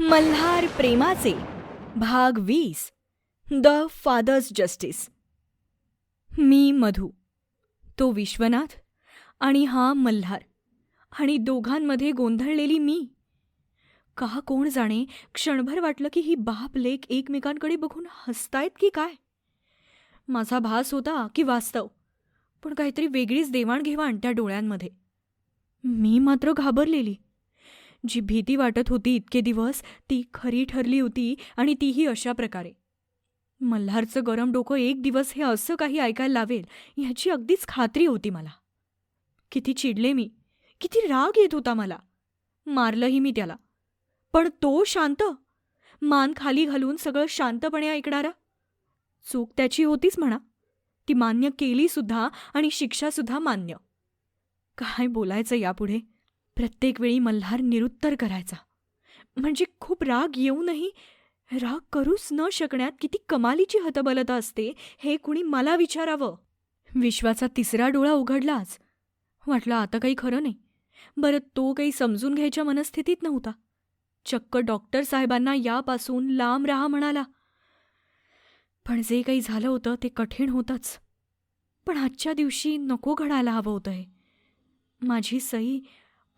मल्हार प्रेमाचे भाग वीस. The fathers justice. मी मधू. तो विश्वनाथ आणि हा मल्हार आणि दोघांमध्ये गोंधळलेली मी. का कोण जाणे क्षणभर वाटलं की ही बाप लेक एकमेकांकडे बघून हसतायत की काय? माझा भास होता की वास्तव पण काहीतरी वेगळीच देवाणघेवाण त्या डोळ्यांमध्ये. मी मात्र घाबरलेली. जी भीती वाटत होती इतके दिवस ती खरी ठरली होती आणि तीही अशा प्रकारे. मल्हारचं गरम डोकं एक दिवस हे असं काही ऐकायला लावेल ह्याची अगदीच खात्री होती मला. किती चिडले मी. किती राग येत होता मला. मारलंही मी त्याला. पण तो शांत. मान खाली घालून सगळं शांतपणे ऐकणारा. चूक त्याची होतीच म्हणा. ती मान्य केली सुद्धा आणि शिक्षासुद्धा मान्य. काय बोलायचं यापुढे? प्रत्येक वेळी मल्हार निरुत्तर करायचा. म्हणजे खूप राग येऊनही राग करूच न शकण्यात किती कमालीची हतबलता असते हे कुणी मला विचारावं? विश्वाचा तिसरा डोळा उघडलाच. वाटलं आता काही खरं नाही. बरं तो काही समजून घ्यायच्या मनस्थितीत नव्हता. चक्क डॉक्टर साहेबांना यापासून लांब राहा म्हणाला. पण जे काही झालं होतं ते कठीण होतंच. पण आजच्या दिवशी नको घडायला हवं होतं हे. माझी सई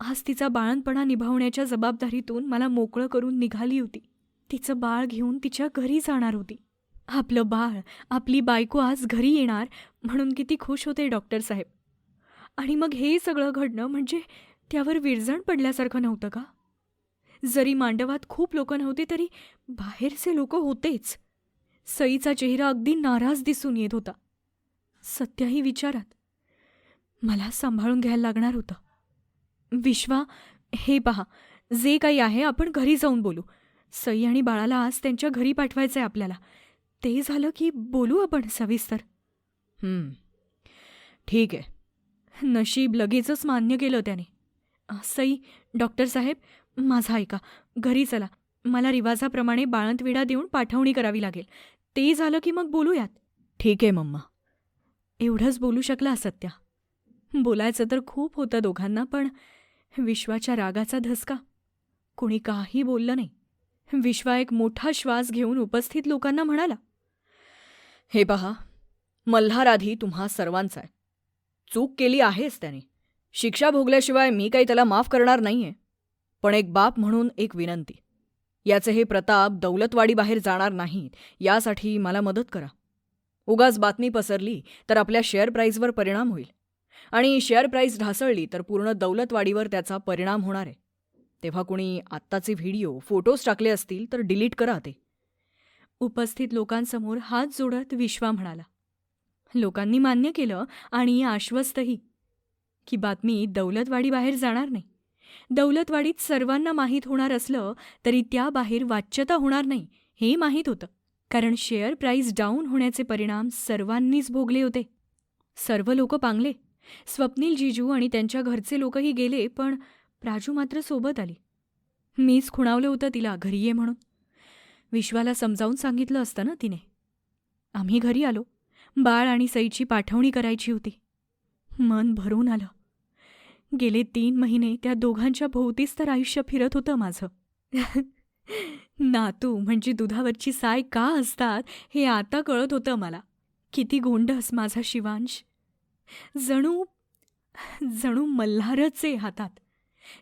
आज तिचा बाळणपणा निभावण्याच्या जबाबदारीतून मला मोकळं करून निघाली होती. तिचं बाळ घेऊन तिच्या घरी जाणार होती. आपलं बाळ आपली बायको आज घरी येणार म्हणून किती खुश होते डॉक्टर साहेब. आणि मग हे सगळं घडणं म्हणजे त्यावर विरजण पडल्यासारखं नव्हतं का? जरी मांडवात खूप लोक नव्हते तरी बाहेरचे लोक होतेच. सईचा चेहरा अगदी नाराज दिसून येत होता. सत्याही विचारात. मला सांभाळून घ्यायला लागणार होतं. विश्वा हे पहा जे काही आहे आपण घरी जाऊन बोलू. सई आणि बाळाला आज त्यांच्या घरी पाठवायचं आहे आपल्याला. ते झालं की बोलू आपण सविस्तर. ठीक आहे. नशीब लगेचच मान्य केलं त्याने. सई डॉक्टर साहेब माझा ऐका. घरी चला. मला रिवाजाप्रमाणे बाळंतविडा देऊन पाठवणी करावी लागेल. ते झालं की मग बोलूयात. ठीक आहे मम्मा. एवढंच बोलू शकला सत्या बोलायचं तर खूप होतं दोघांना पण विश्वाच्या रागाचा धसका. कुणी काही बोललं नाही. विश्वा एक मोठा श्वास घेऊन उपस्थित लोकांना म्हणाला हे पहा मल्हार आधी तुम्हा सर्वांचा आहे. चूक केली आहेच त्याने. शिक्षा भोगल्याशिवाय मी काही त्याला माफ करणार नाहीये. पण एक बाप म्हणून एक विनंती. याचे हे प्रताप दौलतवाडीबाहेर जाणार नाहीत. यासाठी मला मदत करा. उगाच बातमी पसरली तर आपल्या शेअर प्राईजवर परिणाम होईल. आणि शेअर प्राईस ढासळली तर पूर्ण दौलतवाडीवर त्याचा परिणाम होणार आहे. तेव्हा कुणी आत्ताचे व्हिडिओ फोटोज टाकले असतील तर डिलीट करा ते. उपस्थित लोकांसमोर हात जोडत विश्वा म्हणाला. लोकांनी मान्य केलं आणि आश्वस्तही की बातमी दौलतवाडीबाहेर जाणार नाही. दौलतवाडीत सर्वांना माहीत होणार असलं तरी त्याबाहेर वाच्यता होणार नाही हे माहीत होतं. कारण शेअर प्राईस डाऊन होण्याचे परिणाम सर्वांनीच भोगले होते. सर्व लोक पांगले. स्वप्नील जिजू आणि त्यांच्या घरचे लोकही गेले पण प्राजू मात्र सोबत आली. मीच खुणावलं होतं तिला घरी ये म्हणून. विश्वाला समजावून सांगितलं असतं ना तिने. आम्ही घरी आलो. बाळ आणि सईची पाठवणी करायची होती. मन भरून आलं. गेले तीन महिने त्या दोघांच्या भोवतीच तर आयुष्य फिरत होतं माझं. नातू म्हणजे दुधावरची साय का असतात हे आता कळत होतं मला. किती गोंडस माझा शिवांश. जणू जणू मल्हारच आहे हातात.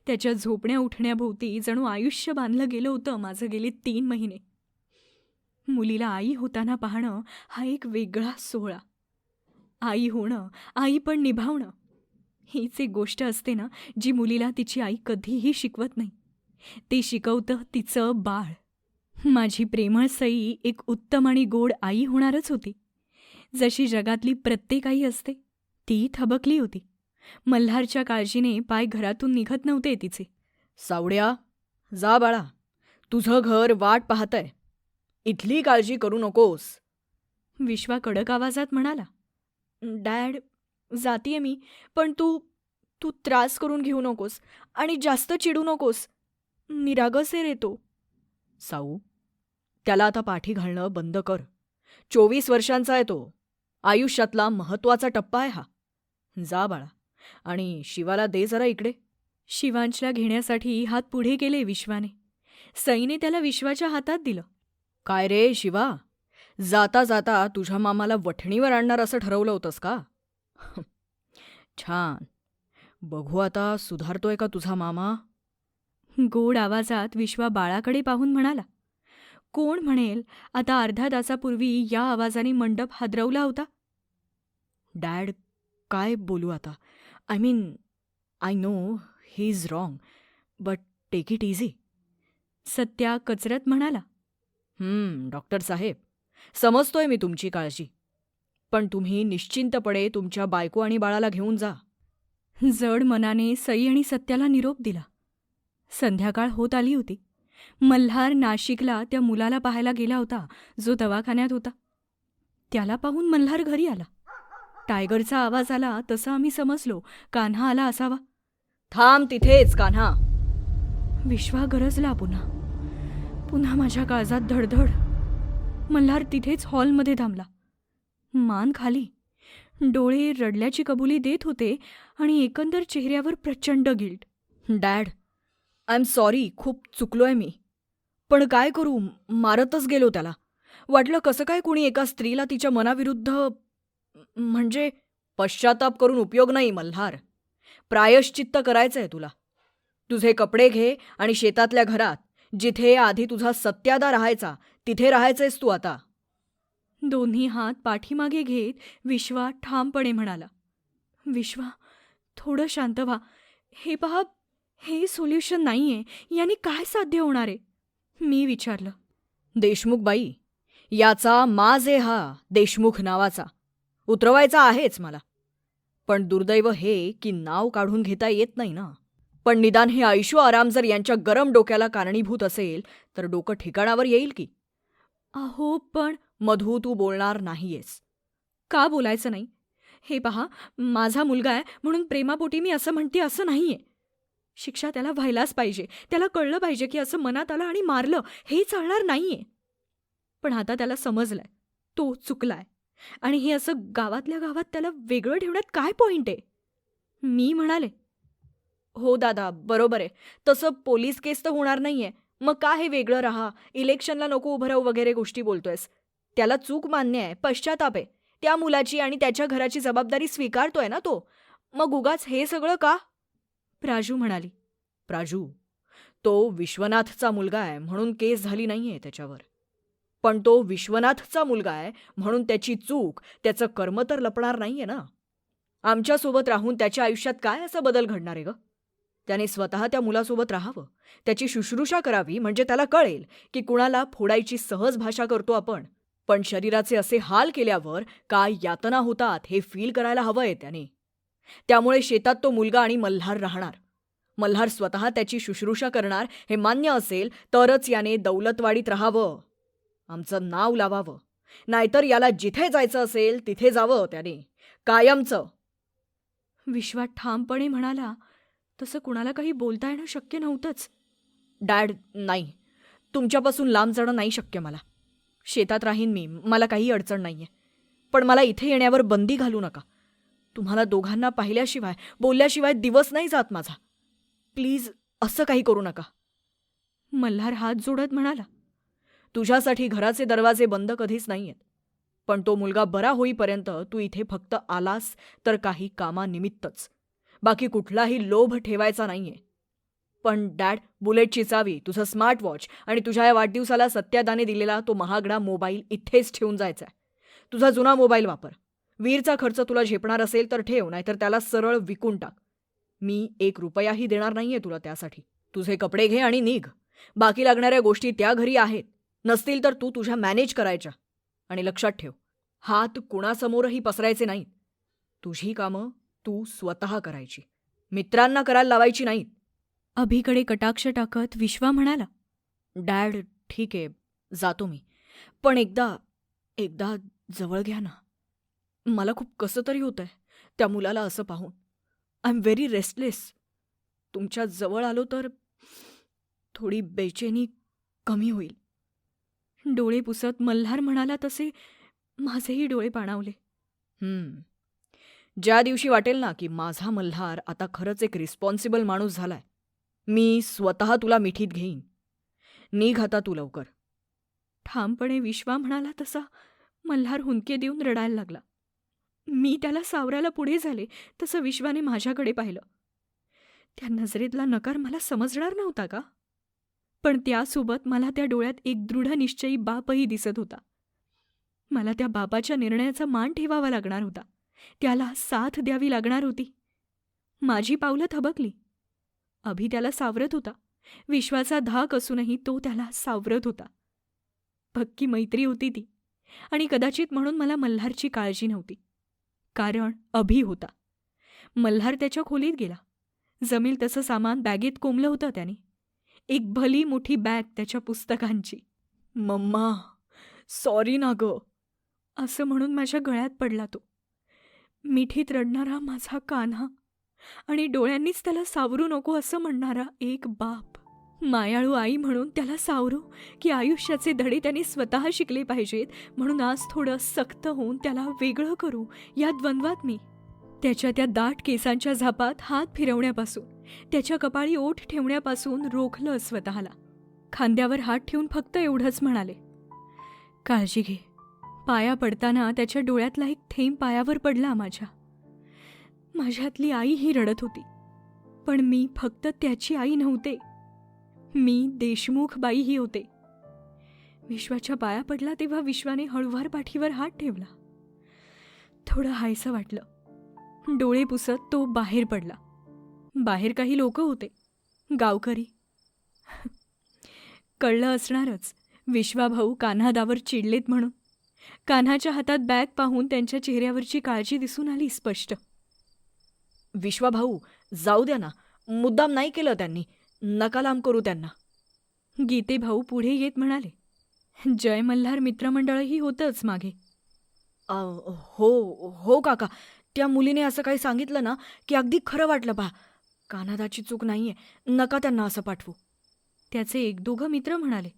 त्याच्या झोपण्या उठण्याभोवती जणू आयुष्य बांधलं गेलं होतं माझं गेले तीन महिने. मुलीला आई होताना पाहणं हा एक वेगळा सोहळा. आई होणं आई पण निभावणं हीच एक गोष्ट असते ना जी मुलीला तिची आई कधीही शिकवत नाही. ते शिकवतं तिचं बाळ. माझी प्रेमळ सई एक उत्तम आणि गोड आई होणारच होती. जशी जगातली प्रत्येक आई असते ती थबकली होती. मल्हारच्या काळजीने पाय घरातून निघत नव्हते तिचे. सावड्या जा बाळा. तुझं घर वाट पाहतंय. इथली काळजी करू नकोस. विश्वा कडक आवाजात म्हणाला. डॅड जातीये मी पण तू तू त्रास करून घेऊ नकोस आणि जास्त चिडू नकोस. निरागस रे तो. साऊ त्याला आता पाठी घालणं बंद कर. चोवीस वर्षांचा आहे तो. आयुष्यातला महत्त्वाचा टप्पा आहे हा. जा बाळा. आणि शिवाला दे जरा इकडे. शिवांशला घेण्यासाठी हात पुढे केले विश्वाने. सईने त्याला विश्वाच्या हातात दिलं. काय रे शिवा? जाता जाता तुझ्या मामाला वठणीवर आणणार असं ठरवलं होतंस का? छान. बघू आता सुधारतोय का तुझा मामा? गोड आवाजात विश्वा बाळाकडे पाहून म्हणाला. कोण म्हणेल आता अर्ध्या तासापूर्वी या आवाजाने मंडप हादरवला होता. डॅड काय बोलू आता? I mean I know he is wrong but take it easy Satya कचरत म्हणाला डॉक्टर साहेब समजतोय मी तुमची काळजी पण तुम्ही निश्चिंतपणे तुमच्या बायको आणि बाळाला घेऊन जा. जड मनाने सई आणि सत्याला निरोप दिला. संध्याकाळ होत आली होती. मल्हार नाशिकला त्या मुलाला पाहायला गेला होता जो दवाखान्यात होता. त्याला पाहून मल्हार घरी आला. टायगरचा आवाज आला तसं आम्ही समजलो. कान्हा आला असावा. थांब तिथेच कान्हा. विश्वा गरजला पुन्हा. पुन्हा माझ्या काळजात धडधड. मल्हार तिथेच हॉलमध्ये थांबला. मान खाली. डोळे रडल्याची कबुली देत होते आणि एकंदर चेहऱ्यावर प्रचंड guilt. Dad I am sorry खूप चुकलोय मी. पण काय करू मारतच गेलो त्याला. वाटलं कसं काय कुणी एका स्त्रीला तिच्या मनाविरुद्ध म्हणजे पश्चाताप करून उपयोग नाही मल्हार. प्रायश्चित्त करायचंय तुला. तुझे कपडे घे आणि शेतातल्या घरात जिथे आधी तुझा सत्यादा राहायचा तिथे राहायचंयस तू आता. दोन्ही हात पाठीमागे घेत विश्वा ठामपणे म्हणाला. विश्वा थोडं शांत व्हा. हे पहा हे सोल्युशन नाहीये. याने काय साध्य होणार आहे? मी विचारलं. देशमुख बाई याचा माज आहे हा देशमुख नावाचा. उतरवायचा आहेच मला. पण दुर्दैव हे की नाव काढून घेता येत नाही ना. पण निदान हे ऐशो आराम जर यांच्या गरम डोक्याला कारणीभूत असेल तर डोकं ठिकाणावर येईल की. अहो पण मधू तू बोलणार नाहीयेस. का बोलायचं नाही? हे पहा माझा मुलगा आहे म्हणून प्रेमापोटी मी असं म्हणते असं नाहीये. शिक्षा त्याला व्हायलाच पाहिजे. त्याला कळलं पाहिजे की असं मनात आलं आणि मारलं हे चालणार नाहीये. पण आता त्याला समजलंय. तो चुकलाय. आणि हे असं गावातल्या गावात त्याला वेगळं ठेवण्यात काय पॉईंट आहे? मी म्हणाले हो दादा बरोबर आहे. तसं पोलीस केस तर होणार नाहीये. मग का हे वेगळं राहा? इलेक्शनला नको उभं राहू वगैरे गोष्टी बोलतोयस. त्याला चूक मान्य आहे पश्चाताप आहे. त्या मुलाची आणि त्याच्या घराची जबाबदारी स्वीकारतोय ना तो. मग उगाच हे सगळं का? प्राजू म्हणाली प्राजू तो विश्वनाथचा मुलगा आहे म्हणून केस झाली नाहीये त्याच्यावर. पण तो विश्वनाथचा मुलगा आहे म्हणून त्याची चूक त्याचं कर्म तर लपणार नाहीये ना. आमच्यासोबत राहून त्याच्या आयुष्यात काय असा बदल घडणार आहे ग? त्याने स्वतः त्या मुलासोबत राहावं. त्याची शुश्रूषा करावी म्हणजे त्याला कळेल की कुणाला फोडायची सहज भाषा करतो आपण. पण शरीराचे असे हाल केल्यावर काय यातना होतात हे फील करायला हवंय त्याने. त्यामुळे शेतात तो मुलगा आणि मल्हार राहणार. मल्हार स्वतः त्याची शुश्रूषा करणार हे मान्य असेल तरच याने दौलतवाडीत राहावं. आमचं नाव लावावं. नाहीतर याला जिथे जायचं असेल तिथे जावं त्याने. कायमचं. विश्वात ठामपणे म्हणाला तसं कुणाला काही बोलता येणं शक्य नव्हतंच. डॅड नाही. तुमच्यापासून लांब जाणं नाही शक्य मला. शेतात राहीन मी. मला काही अडचण नाहीये. पण मला इथे येण्यावर बंदी घालू नका. तुम्हाला दोघांना पाहिल्याशिवाय बोलल्याशिवाय दिवस नाही जात माझा. प्लीज असं काही करू नका. मल्हार हात जोडत म्हणाला तुझ्यासाठी घराचे दरवाजे बंद कधीच नाहीयेत. पण तो मुलगा बरा होईपर्यंत तू इथे फक्त आलास तर काही कामानिमित्तच. बाकी कुठलाही लोभ ठेवायचा नाहीये. पण डॅड बुलेटची चावी तुझं स्मार्ट वॉच आणि तुझ्या या वाढदिवसाला सत्यादाने दिलेला तो महागडा मोबाईल इथेच ठेवून जायचा आहे. तुझा जुना मोबाईल वापर. वीरचा खर्च तुला झेपणार असेल तर ठेव नाहीतर त्याला सरळ विकून टाक. मी एक रुपयाही देणार नाहीये तुला त्यासाठी. तुझे कपडे घे आणि निघ. बाकी लागणाऱ्या गोष्टी त्या घरी आहेत. नसतील तर तू तुझ्या मॅनेज करायच्या. आणि लक्षात ठेव हात कुणासमोरही पसरायचे नाहीत. तुझी कामं तू स्वतः करायची. मित्रांना करायला लावायची नाहीत. अभिकडे कटाक्ष टाकत विश्वा म्हणाला डॅड ठीक आहे जातो मी. पण एकदा एकदा जवळ घ्या ना. मला खूप कसं तरी होतंय त्या मुलाला असं पाहून. I am very restless. तुमच्या जवळ आलो तर थोडी बेचैनी कमी होईल. डोळे पुसत मल्हार म्हणाला तसे माझेही डोळे पाणावले. ज्या दिवशी वाटेल ना की माझा मल्हार आता खरंच एक रिस्पॉन्सिबल माणूस झालाय मी स्वतः तुला मिठीत घेईन. निघ आता तू लवकर. ठामपणे विश्वा म्हणाला तसा मल्हार हुंदके देऊन रडायला लागला. मी त्याला सावरायला पुढे झाले तसं विश्वाने माझ्याकडे पाहिलं. त्या नजरेतला नकार मला समजणार नव्हता का? पण त्यासोबत मला त्या डोळ्यात एक दृढ निश्चयी बापही दिसत होता. मला त्या बापाच्या निर्णयाचा मान ठेवावा लागणार होता. त्याला साथ द्यावी लागणार होती. माझी पावलं थबकली. अभि त्याला सावरत होता. विश्वाचा धाक असूनही तो त्याला सावरत होता. पक्की मैत्री होती ती आणि कदाचित म्हणून मला मल्हारची काळजी नव्हती. कारण अभि होता. मल्हार त्याच्या खोलीत गेला. जमील तसं सामान बॅगेत कोंबलं होतं त्याने. एक भली मोठी बॅग त्याच्या पुस्तकांची. मम्मा सॉरी ना ग असं म्हणून माझ्या गळ्यात पडला तो. मिठीत रडणारा माझा कान्हा आणि डोळ्यांनीच त्याला सावरू नको असं म्हणणारा एक बाप. मायाळू आई म्हणून त्याला सावरू की आयुष्याचे धडे त्याने स्वतः शिकले पाहिजेत म्हणून आज थोडं सक्त होऊन त्याला वेगळं करू या द्वंद्वात मी त्याच्या त्या दाट केसांच्या झापात हात फिरवण्यापासून त्याच्या कपाळी ओठ ठेवण्यापासून रोखलं स्वतःला. खांद्यावर हात ठेवून फक्त एवढंच म्हणाले काळजी घे. पाया पडताना त्याच्या डोळ्यातला एक थेंब पायावर पडला माझ्या. माझ्यातली आई ही रडत होती. पण मी फक्त त्याची आई नव्हते. मी देशमुख बाई ही होते. विश्वाच्या पाया पडला तेव्हा विश्वाने हळुवार पाठीवर हात ठेवला. थोडं हायसं वाटलं. डोळे पुसत तो बाहेर पडला. बाहेर काही लोक होते. गावकरी. कळलं असणारच विश्वाभाऊ कान्हादावर चिडलेत म्हणून. कान्हाच्या हातात बॅग पाहून त्यांच्या चेहऱ्यावरची काळजी दिसून आली स्पष्ट. विश्वा भाऊ जाऊ द्या ना. मुद्दाम नाही केलं त्यांनी. नका लांब करू त्यांना. गीते भाऊ पुढे येत म्हणाले. जय मल्हार मित्रमंडळही होतंच मागे. अ, हो हो काका. त्या मुलीने असं काही सांगितलं ना की अगदी खरं वाटलं पहा. कानादाची चूक नाहीये नका त्यांना असं पाठवू. त्याचे एक दोघं मित्र म्हणाले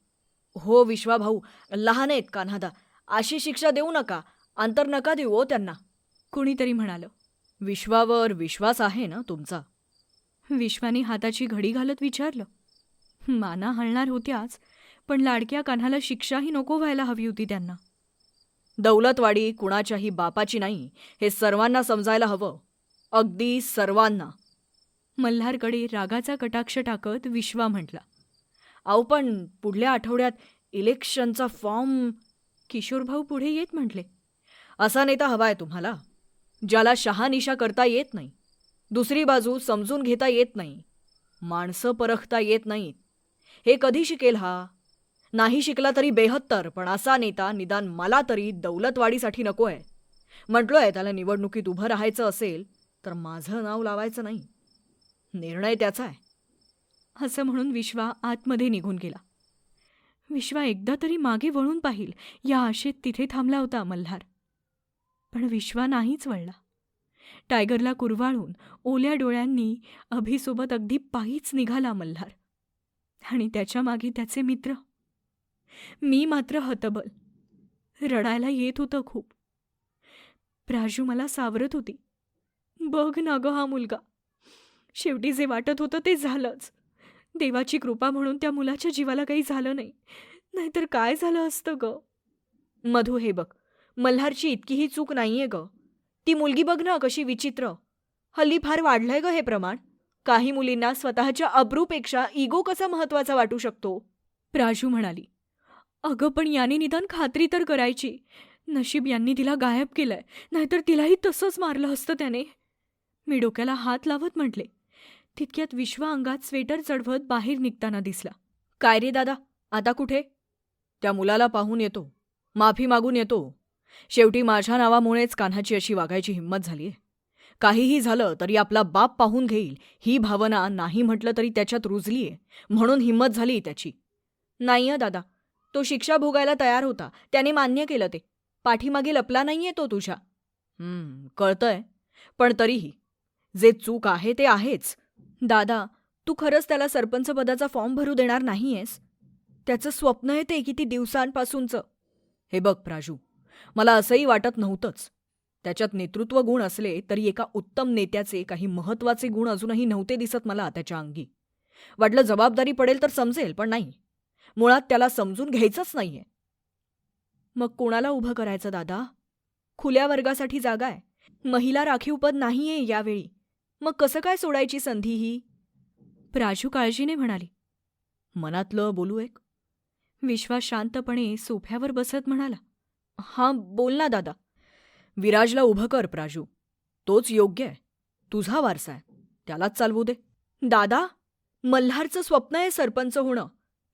हो विश्वा भाऊ लहान आहेत कान्हादा अशी शिक्षा देऊ नका अंतर नका देऊ हो त्यांना. कुणीतरी म्हणालं विश्वावर विश्वास आहे ना तुमचा? विश्वाने हाताची घडी घालत विचारलं माना हलणार होत्याच पण लाडक्या कान्हाला शिक्षाही नको व्हायला हवी होती त्यांना. दौलतवाडी कुणाच्याही बापाची नाही हे सर्वांना समजायला हवं. अगदी सर्वांना. मल्हारकडे रागाचा कटाक्ष टाकत विश्वा म्हटला. अहो पण पुढल्या आठवड्यात इलेक्शनचा फॉर्म किशोरभाऊ पुढे येत म्हटले. असा नेता हवाय तुम्हाला ज्याला शहानिशा करता येत नाही. दुसरी बाजू समजून घेता येत नाही. माणसं परखता येत नाहीत. हे कधी शिकेल हा? नाही शिकला तरी बेहत्तर पण असा नेता निदान मला तरी दौलतवाडीसाठी आहे म्हटलोय त्याला निवडणुकीत उभं राहायचं असेल तर माझं नाव लावायचं नाही. निर्णय त्याचा आहे. असं म्हणून विश्वा आतमध्ये निघून गेला. विश्वा एकदा तरी मागे वळून पाहिल या आशेत तिथे थांबला होता मल्हार. पण विश्वा नाहीच वळला. टायगरला कुरवाळून ओल्या डोळ्यांनी अभिसोबत अगदी पायीच निघाला मल्हार. आणि त्याच्यामागे त्याचे मित्र. मी मात्र हतबल. रडायला येत होतं खूप. प्राजू मला सावरत होती. बघ ना ग हा मुलगा. शेवटी जे वाटत होतं ते झालंच. देवाची कृपा म्हणून त्या मुलाच्या जीवाला काही झालं नाही. नाहीतर काय झालं असतं ग? मधू हे बघ. मल्हारची इतकीही चूक नाहीये ग. ती मुलगी बघ ना कशी विचित्र. हल्ली फार वाढलंय ग हे प्रमाण. काही मुलींना स्वतःच्या अब्रूपेक्षा इगो कसा महत्त्वाचा वाटू शकतो? प्राजू म्हणाली. अगं पण याने निदान खात्री तर करायची. नशीब यांनी तिला गायब केलंय नाहीतर तिलाही तसंच मारलं असतं त्याने. मी डोक्याला हात लावत म्हटले. तितक्यात विश्वा अंगात स्वेटर चढवत बाहेर निघताना दिसला. काय रे दादा? आता कुठे? त्या मुलाला पाहून येतो. माफी मागून येतो. शेवटी माझ्या नावामुळेच कान्हाची अशी वागायची हिंमत झालीय. काहीही झालं तरी आपला बाप पाहून घेईल. ही भावना नाही म्हटलं तरी त्याच्यात रुजलीये. म्हणून हिंमत झाली त्याची. नाही दादा. तो शिक्षा भोगायला तयार होता. त्याने मान्य केलं ते. पाठीमागे लपला नाहीये तो तुझ्या. कळतंय. पण तरीही जे चूक आहे ते आहेच. दादा तू खरंच त्याला सरपंच पदाचा फॉर्म भरू देणार नाहीयेस? त्याचं स्वप्न आहे ते किती दिवसांपासूनचं. हे बघ प्राजू मला असंही वाटत नव्हतंच. त्याच्यात नेतृत्व गुण असले तरी एका उत्तम नेत्याचे काही महत्त्वाचे गुण अजूनही नव्हते दिसत मला त्याच्या अंगी. वाटलं जबाबदारी पडेल तर समजेल पण नाही. मुळात त्याला समजून घ्यायचंच नाहीये. मग कोणाला उभं करायचं दादा? खुल्या वर्गासाठी जागा आहे. महिला राखीव पद नाहीये यावेळी. मग कसं काय सोडायची संधी ही? प्राजू काळजीने म्हणाली. मनातलं बोलू एक. विश्वास शांतपणे सोफ्यावर बसत म्हणाला. हां बोल ना दादा. विराजला उभं कर प्राजू. तोच योग्य आहे. तुझा वारसा आहे. त्यालाच चालवू दे. दादा? मल्हारचं स्वप्न आहे सरपंच होणं.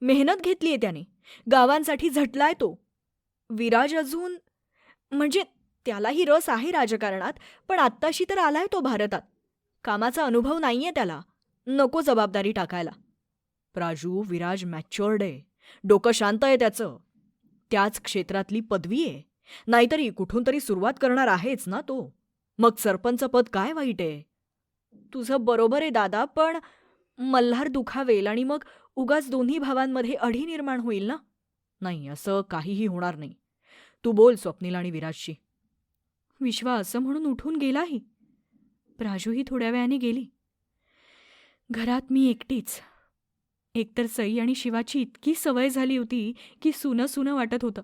मेहनत घेतलीये त्याने. गावांसाठी झटलाय तो. विराज अजून म्हणजे त्यालाही रस आहे राजकारणात पण आत्ताशी तर आलाय तो भारतात. कामाचा अनुभव नाहीये त्याला. नको जबाबदारी टाकायला. प्राजू विराज मॅच्युअर्ड आहे डोकं शांत आहे त्याचं. त्याच क्षेत्रातली पदवी आहे नाहीतरी कुठून तरी सुरुवात करणार आहेच ना तो. मग सरपंच पद काय वाईट आहे? तुझं बरोबर आहे दादा पण मल्हार दुखावेल आणि मग उगाच दोन्ही भावांमध्ये अढी निर्माण होईल ना? नाही असं काहीही होणार नाही. तू बोल स्वप्नील आणि विराजशी. विश्वा असं म्हणून उठून गेलाही? प्राजूही थोड्या वेळाने गेली. घरात मी एकटीच. एकतर सई आणि शिवाची इतकी सवय झाली होती की सुनं सुनं वाटत होतं.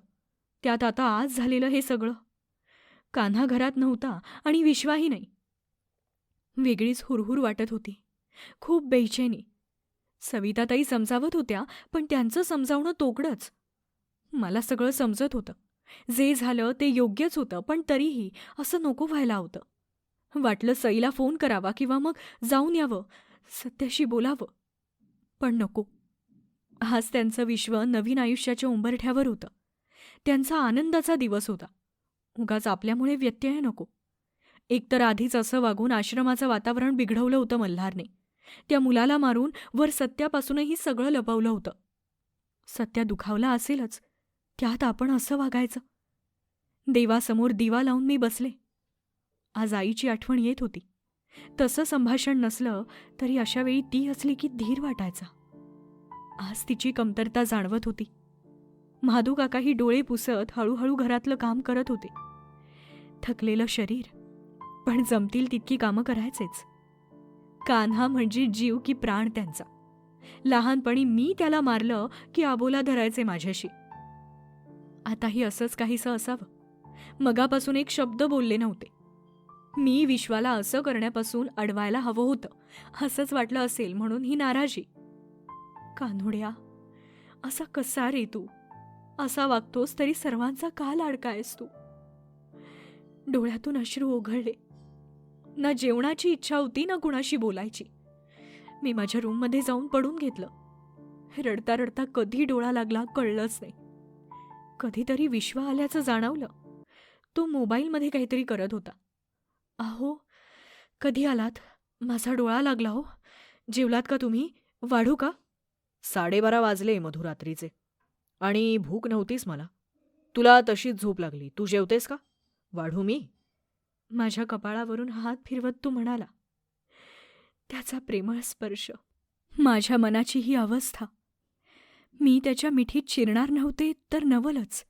त्यात आता आज झालेलं हे सगळं. कान्हा घरात नव्हता आणि विश्वाही नाही. वेगळीच हुरहुर वाटत होती. खूप बेचैनी. सविताताई समजावत होत्या पण त्यांचं समजावणं तोकडंच. मला सगळं समजत होतं. जे झालं ते योग्यच होतं पण तरीही असं नको व्हायला होतं. वाटलं सईला फोन करावा किंवा मग जाऊन यावं सत्याशी बोलावं. पण नको. आज त्यांचं विश्व नवीन आयुष्याच्या उंबरठ्यावर होतं. त्यांचा आनंदाचा दिवस होता. उगाच आपल्यामुळे व्यत्यय नको. एकतर आधीच असं वागून आश्रमाचं वातावरण बिघडवलं होतं मल्हारने. त्या मुलाला मारून वर सत्यापासूनही सगळं लपवलं होतं. सत्या दुखावला असेलच. त्यात आपण असं वागायचं. देवासमोर दिवा लावून मी बसले. आज आईची आठवण येत होती. तसं संभाषण नसलं तरी अशा वेळी ती असली की धीर वाटायचा. आज तिची कमतरता जाणवत होती. महादू काकाही डोळे पुसत हळूहळू घरातलं काम करत होते. थकलेलं शरीर. पण जमतील तितकी कामं करायचेच. कान्हा म्हणजे जीव की प्राण त्यांचा. लहानपणी मी त्याला मारलं की आबोला धरायचे माझ्याशी. आताही असंच काहीसं असावं. मगापासून एक शब्द बोलले नव्हते. मी विश्वाला असं करण्यापासून अडवायला हवं होतं असंच वाटलं असेल म्हणून ही नाराजी. कान्होड्या असा कसा रे तू? असा वागतोस तरी सर्वांचा का लाडकायस तू. डोळ्यातून अश्रू ओघळले. ना जेवणाची इच्छा होती ना कुणाशी बोलायची. मी माझ्या रूममध्ये जाऊन पडून घेतलं. रडता रडता कधी डोळा लागला कळलंच नाही. कधीतरी विश्व आल्याचं जाणवलं. तो मोबाईलमध्ये काहीतरी करत होता. अहो कधी आलात? माझा डोळा लागला हो. जेवलात का तुम्ही? वाढू का? साडेबारा वाजले मधुरात्रीचे. आणि भूक नव्हतीच मला. तुला तशीच झोप लागली. तू जेवतेस का? वाढू मी. माझ्या कपाळावरून हात फिरवत तू म्हणाला त्याचा प्रेमळ स्पर्श माझ्या मनाची ही अवस्था. मी त्याच्या मिठीत चिरणार नव्हते तर नवलच.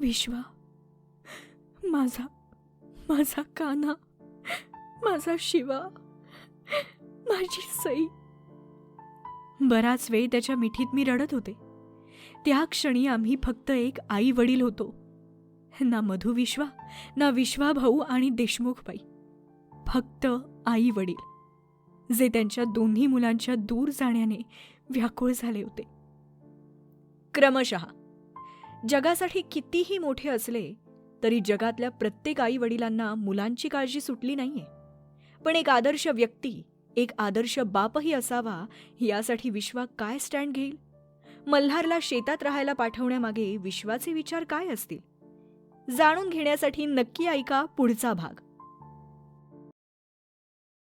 विश्वा माझा माझा काना माझा शिवा माझी सई. बराच वेळ त्याच्या मिठीत मी रडत होते. त्या क्षणी आम्ही फक्त एक आई वडील होतो. ना मधुविश्वा ना विश्वा भाऊ आणि देशमुखबाई. फक्त आई वडील जे त्यांच्या दोन्ही मुलांच्या दूर जाण्याने व्याकुळ झाले होते. क्रमशः जगासाठी कितीही मोठे असले तरी जगातल्या प्रत्येक आई वडिलांना मुलांची काळजी सुटली नाहीये. पण एक आदर्श व्यक्ती एक आदर्श बापही असावा यासाठी विश्वा काय स्टँड घेईल? मल्हारला शेतात राहायला पाठवण्यामागे विश्वाचे विचार काय असतील? जाणून घेण्यासाठी नक्की ऐका पुढचा भाग.